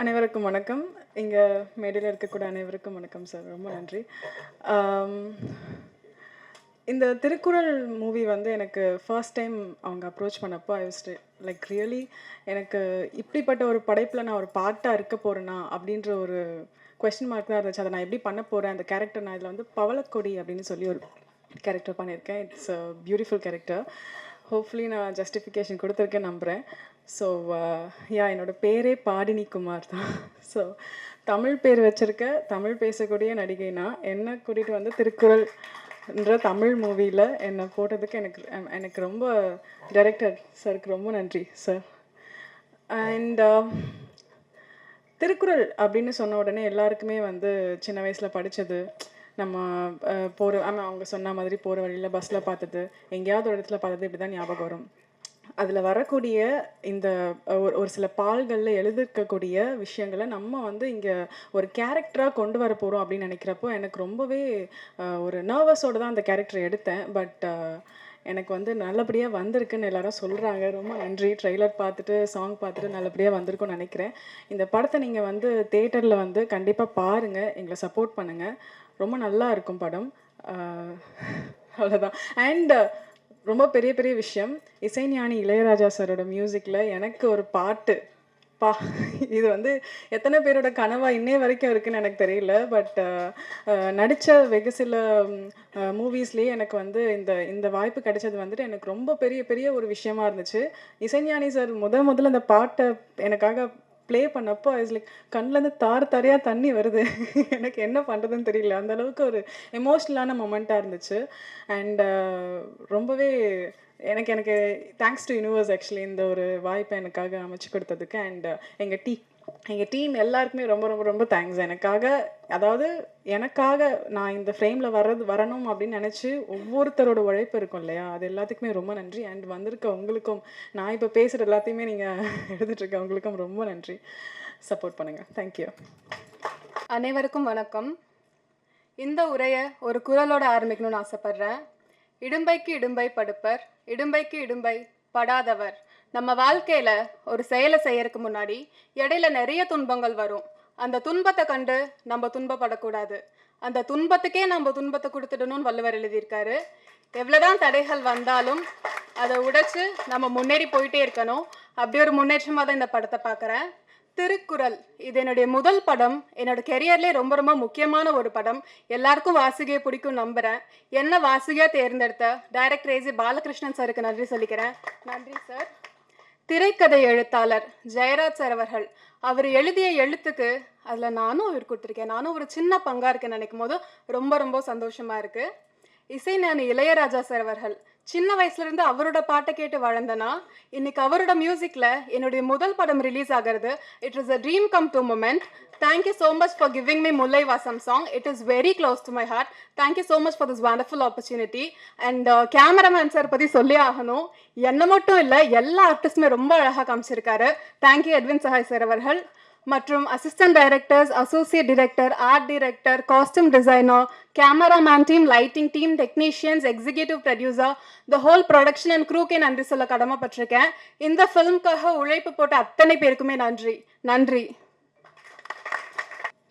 அனைவருக்கும் வணக்கம். இங்கே மேடையில் இருக்கக்கூடிய அனைவருக்கும் வணக்கம் சார். ரொம்ப நன்றி. இந்த திருக்குறள் மூவி வந்து எனக்கு ஃபர்ஸ்ட் டைம் அவங்க அப்ரோச் பண்ணப்போ ஐ வாஸ் லைக் ரியலி எனக்கு இப்படிப்பட்ட ஒரு படைப்பில் நான் ஒரு பாட்டாக இருக்க போகிறேன்னா அப்படின்ற ஒரு கொஸ்டின் மார்க் தான் இருந்துச்சு. அதை நான் எப்படி பண்ண போகிறேன் அந்த கேரக்டர் நான் இதில் வந்து பவளக்கொடி அப்படின்னு சொல்லி ஒரு கேரக்டர் பண்ணியிருக்கேன். It's a beautiful character hopefully நான் ஜஸ்டிஃபிகேஷன் கொடுத்துருக்கேன் நம்புகிறேன் ஸோ யா uh, என்னோட பேரே பாடினி குமார் தான். ஸோ தமிழ் பேர் வச்சுருக்க தமிழ் பேசக்கூடிய நடிகை நான் கூட்டிகிட்டு வந்து திருக்குறள்ன்ற தமிழ் மூவியில் என்னை போட்டதுக்கு எனக்கு எனக்கு ரொம்ப டைரக்டர் சாருக்கு ரொம்ப நன்றி சார் அண்ட் um, திருக்குறள் அப்படின்னு சொன்ன உடனே எல்லாருக்குமே வந்து சின்ன வயசில் படித்தது நம்ம போகிற ஆமாம் அவங்க சொன்ன மாதிரி போகிற வழியில் பஸ்ஸில் பார்த்தது எங்கேயாவது ஒரு இடத்துல பார்த்தது இப்படி தான் ஞாபகம் வரும். அதில் வரக்கூடிய இந்த ஒரு ஒரு சில பால்களில் எழுதிருக்கக்கூடிய விஷயங்களை நம்ம வந்து இங்கே ஒரு கேரக்டராக கொண்டு வர போகிறோம் அப்படின்னு நினைக்கிறப்போ எனக்கு ரொம்பவே ஒரு நர்வஸோடு தான் அந்த கேரக்டர் எடுத்தேன். பட் எனக்கு வந்து நல்லபடியாக வந்திருக்குன்னு எல்லாரும் சொல்கிறாங்க ரொம்ப நன்றி. ட்ரெய்லர் பார்த்துட்டு சாங் பார்த்துட்டு நல்லபடியாக வந்திருக்கும்னு நினைக்கிறேன். இந்த படத்தை நீங்கள் வந்து தேட்டரில் வந்து கண்டிப்பாக பாருங்கள் எங்களை சப்போர்ட் பண்ணுங்கள் ரொம்ப நல்லா இருக்கும் படம். அவ்வளோதான் அண்ட் ரொம்ப பெரிய பெரிய விஷயம். இசைஞானி இளையராஜா சாரோட மியூசிக்கில் எனக்கு ஒரு பாட்டு. பா இது வந்து எத்தனை பேரோட கனவா இன்னே வரைக்கும் இருக்குன்னு எனக்கு தெரியல. பட் நடித்த வெகு சில மூவிஸ்லேயே எனக்கு வந்து இந்த இந்த வாய்ப்பு கிடைச்சது வந்துட்டு எனக்கு ரொம்ப பெரிய பெரிய ஒரு விஷயமா இருந்துச்சு. இசைஞானி சார் முத முதல்ல அந்த பாட்டை எனக்காக ப்ளே பண்ணப்போ இஸ் லைக் கண்ணிலேருந்து தார் தாரையாக தண்ணி வருது. எனக்கு என்ன பண்ணுறதுன்னு தெரியல. அந்த அளவுக்கு ஒரு எமோஷ்னலான மொமெண்ட்டாக இருந்துச்சு. அண்ட் uh, ரொம்பவே எனக்கு எனக்கு தேங்க்ஸ் டு யூனிவர்ஸ் ஆக்சுவலி இந்த ஒரு வாய்ப்பை எனக்காக அமைச்சு கொடுத்ததுக்கு. அண்ட் uh, எங்கள் டீ எங்கள் டீம் எல்லாருக்குமே ரொம்ப ரொம்ப ரொம்ப தேங்க்ஸ் எனக்காக அதாவது எனக்காக நான் இந்த ஃப்ரேமில் வர்றது வரணும் அப்படின்னு நினச்சி ஒவ்வொருத்தரோட உழைப்பு இருக்கும் இல்லையா? அது எல்லாத்துக்குமே ரொம்ப நன்றி. அண்ட் வந்திருக்க உங்களுக்கும் நான் இப்போ பேசுகிற எல்லாத்தையுமே நீங்கள் எடுத்துகிட்ருக்க உங்களுக்கும் ரொம்ப நன்றி. சப்போர்ட் பண்ணுங்கள் தேங்க்யூ அனைவருக்கும் வணக்கம். இந்த உரையை ஒரு குரலோட ஆரம்பிக்கணும்னு ஆசைப்பட்றேன். இடும்பைக்கு இடும்பை படுப்பர் இடும்பைக்கு இடும்பை படாதவர். நம்ம வாழ்க்கையில் ஒரு செயலை செய்யறதுக்கு முன்னாடி இடையில நிறைய துன்பங்கள் வரும். அந்த துன்பத்தை கண்டு நம்ம துன்பப்படக்கூடாது. அந்த துன்பத்துக்கே நம்ம துன்பத்தை கொடுத்துடணும்னு வள்ளுவர் எழுதியிருக்காரு. எவ்வளோதான் தடைகள் வந்தாலும் அதை உடைச்சு நம்ம முன்னேறி போயிட்டே இருக்கணும். அப்படி ஒரு முன்னேற்றமாக தான் இந்த படத்தை பார்க்குறேன். திருக்குறள். இது என்னுடைய முதல் படம். என்னோட கெரியர்லேயே ரொம்ப ரொம்ப முக்கியமான ஒரு படம். எல்லாருக்கும் வாசிகையை பிடிக்கும் நம்புகிறேன் என்ன வாசிகையாக தேர்ந்தெடுத்த? டைரக்டர் ஏஜி பாலகிருஷ்ணன் சாருக்கு நன்றி சொல்லிக்கிறேன். நன்றி சார் திரைக்கதை எழுத்தாளர் ஜெயராஜ் சார் அவர்கள். அவர் எழுதிய எழுத்துக்கு அதில் நானும் அவர் கொடுத்துருக்கேன். நானும் ஒரு சின்ன பங்காக இருக்கேன் நினைக்கும் போது ரொம்ப ரொம்ப சந்தோஷமாக இருக்குது இசை நான் இளையராஜா சார் அவர்கள். சின்ன வயசுல இருந்து அவரோட பாட்டை கேட்டு வளர்ந்தனா இன்னைக்கு அவரோட மியூசிக்கில் என்னுடைய முதல் படம் ரிலீஸ் ஆகிறது it is a dream come to moment thank you so much for giving me Mullai Vaasam song it is very close to my heart thank you so much for this wonderful opportunity and cameraman sir பற்றி சொல்லி ஆகணும். என்ன மட்டும் இல்லை எல்லா ஆர்டிஸ்டுமே ரொம்ப அழகாக காமிச்சிருக்காரு. Thank you Edwin Sahay sir அவர்கள். மற்றும் assistant directors associate director art director costume designer cameraman team lighting team technicians executive producer the whole production and க்ரூக்கே நன்றி சொல்ல கடமைப்பட்டிருக்கேன். இந்த ஃபிலிம்காக உழைப்பு போட்ட அத்தனை பேருக்குமே நன்றி. நன்றி.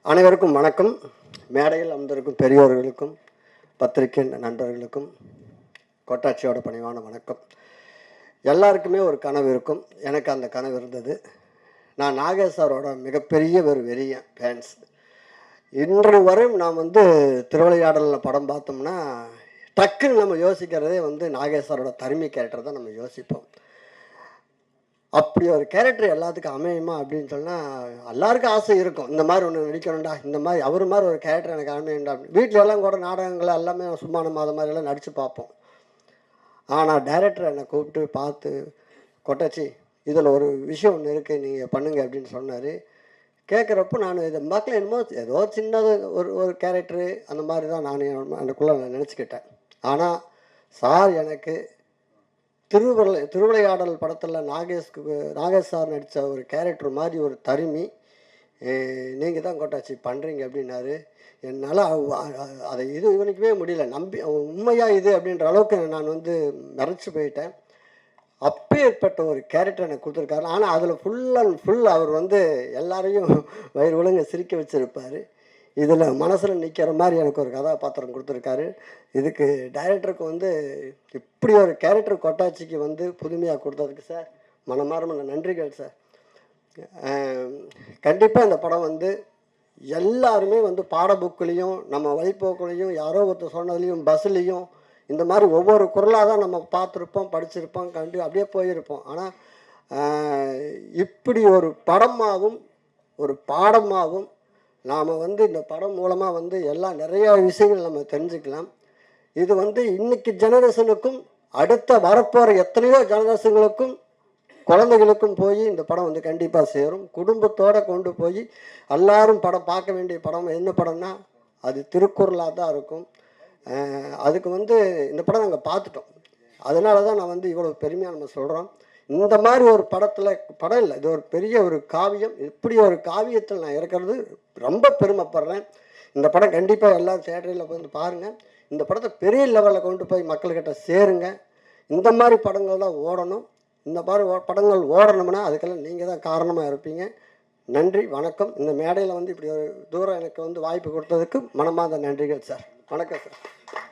அனைவருக்கும் வணக்கம். மேடையில் அமர்ந்திருக்கும் பெரியோர்களுக்கும் பத்திரிகை நண்பர்களுக்கும் கொட்டாட்சியோட பணிவான வணக்கம். எல்லாருக்குமே ஒரு கனவு இருக்கும். எனக்கு அந்த கனவு இருந்தது. நான் நாகேஷ் சாரோட மிகப்பெரிய ஒரு வெறியன் ஃபேன்ஸ் இன்று வரையும் நான் வந்து திருவிளையாடலில் படம் பார்த்தோம்னா டக்குன்னு நம்ம யோசிக்கிறதே வந்து நாகேஸ்வரோட சாரோட தருமி கேரக்டர் தான் நம்ம யோசிப்போம். அப்படி ஒரு கேரக்டர் எல்லாத்துக்கும் அமையுமா அப்படின்னு சொன்னால் எல்லாருக்கும் ஆசை இருக்கும். இந்த மாதிரி ஒன்று நடிக்கணும்டா இந்த மாதிரி அவர் மாதிரி ஒரு கேரக்டர் எனக்கு அமையண்டா வீட்டில் எல்லாம் கூட நாடகங்கள் எல்லாமே சும்மா நம்ம மாதிரியெல்லாம் மாதிரிலாம் நடித்து பார்ப்போம் ஆனால் டைரக்டர் என்னை கூப்பிட்டு பார்த்து கொட்டச்சி இதில் ஒரு விஷயம் ஒன்று இருக்குது நீங்கள் பண்ணுங்கள் அப்படின்னு சொன்னார். கேட்குறப்போ நான் இதை மக்கள் என்னமோ ஏதோ சின்னது ஒரு ஒரு கேரக்டரு அந்த மாதிரி தான் நான் எனக்குள்ளே நான் நினச்சிக்கிட்டேன். ஆனால் சார் எனக்கு திருவிளை திருவிளையாடல் படத்தில் நாகேஷ்க்கு நாகேஷ் சார் நடித்த ஒரு கேரக்டர் மாதிரி ஒரு தருமி நீங்கள் தான் கோட்டாச்சி பண்ணுறீங்க அப்படின்னாரு. என்னால் அதை இது இவனுக்கவே முடியல. நம்பி உண்மையாக இது அப்படின்ற அளவுக்கு நான் வந்து மறைச்சு போயிட்டேன். அப்பேற்பட்ட ஒரு கேரக்டர் எனக்கு கொடுத்துருக்காரு. ஆனால் அதில் ஃபுல் அண்ட் ஃபுல் அவர் வந்து எல்லாரையும் வயிறு ஒழுங்க சிரிக்க வச்சுருப்பார். இதில் மனசில் நிற்கிற மாதிரி எனக்கு ஒரு கதாபாத்திரம் கொடுத்துருக்காரு. இதுக்கு டைரக்டருக்கு வந்து இப்படி ஒரு கேரக்டர் கொட்டாச்சிக்கு வந்து புதுமையாக கொடுத்ததுக்கு சார் மனமார்ந்த நன்றிகள் சார் கண்டிப்பாக இந்த படம் வந்து எல்லாருமே வந்து பாட புக்குலேயும் நம்ம வழிபோக்குலேயும் யாரோ ஒருத்தர் சொன்னதுலேயும் பஸ்லேயும் இந்த மாதிரி ஒவ்வொரு குரலாக தான் நம்ம பார்த்துருப்போம் படிச்சிருப்போம் கண்டு அப்படியே போயிருப்போம். ஆனால் இப்படி ஒரு படமாகவும் ஒரு பாடமாகவும் நாம் வந்து இந்த படம் மூலமாக வந்து எல்லாம் நிறையா விஷயங்கள் நம்ம தெரிஞ்சுக்கலாம். இது வந்து இன்னைக்கு ஜெனரேஷனுக்கும் அடுத்த வரப்போகிற எத்தனையோ ஜெனரேஷன்களுக்கும் குழந்தைகளுக்கும் போய் இந்த படம் வந்து கண்டிப்பாக சேரும். குடும்பத்தோடு கொண்டு போய் எல்லாரும் படம் பார்க்க வேண்டிய படம் என்ன படம்னா அது திருக்குறளாக தான் இருக்கும். அதுக்கு வந்து இந்த படம் நாங்கள் பார்த்துட்டோம். அதனால தான் நான் வந்து இவ்வளோ பெருமையாக நம்ம சொல்கிறோம் இந்த மாதிரி ஒரு படத்தில் படம் இல்லை இது ஒரு பெரிய ஒரு காவியம். இப்படி ஒரு காவியத்தில் நான் இருக்கிறது ரொம்ப பெருமைப்படுறேன். இந்த படம் கண்டிப்பாக எல்லா தேட்டரில் வந்து பாருங்கள் இந்த படத்தை பெரிய லெவலில் கொண்டு போய் மக்கள்கிட்ட சேருங்க. இந்த மாதிரி படங்கள் தான் ஓடணும். இந்த மாதிரி ஓ- படங்கள் ஓடணும்னா அதுக்கெல்லாம் நீங்கள் தான் காரணமாக இருப்பீங்க. நன்றி வணக்கம். இந்த மேடையில் வந்து இப்படி ஒரு தூரம் எனக்கு வந்து வாய்ப்பு கொடுத்ததுக்கு மனமார்ந்த நன்றிகள் சார். வணக்கம் சார்.